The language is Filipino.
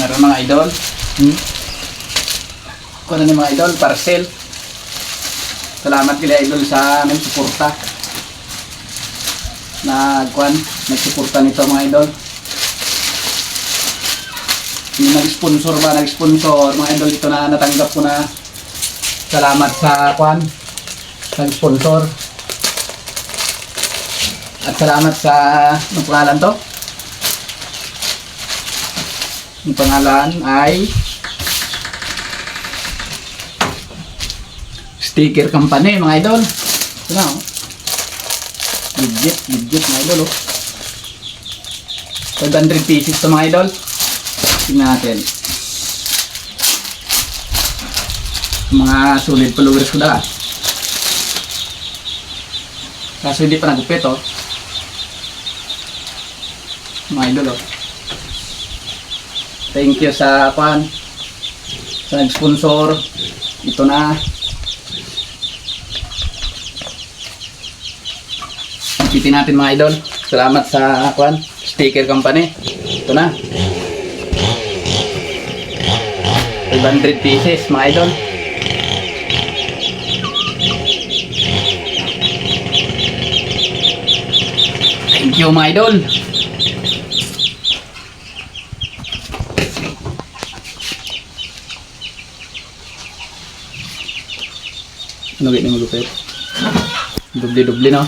Meron mga idol. Hmm? Kuno ni mga idol, parcel. Salamat kila idol sa aming suporta. Nagkuan, nagsuporta nito mga idol. Yung nag-sponsor ba, nag-sponsor, mga idol, ito na natanggap ko na. Salamat sa kuan, nag-sponsor. At salamat sa, anong pangalan to? Yung pangalan ay Sticker Company, mga idol. Ito na, oh. Legit, legit, mga idol, oh. 500 pieces to, mga idol. Tingnan natin. Mga solid followers ko da. Kaso hindi pa nagupit, oh. Mga idol, oh. Thank you sa pan sa nag-sponsor. Ito na. Ipitin natin mga idol. Salamat sa kwan, sticker company. Ito na. 500 pieces mga idol. Thank you mga idol. Ano gini magupit? Dubli-dubli no?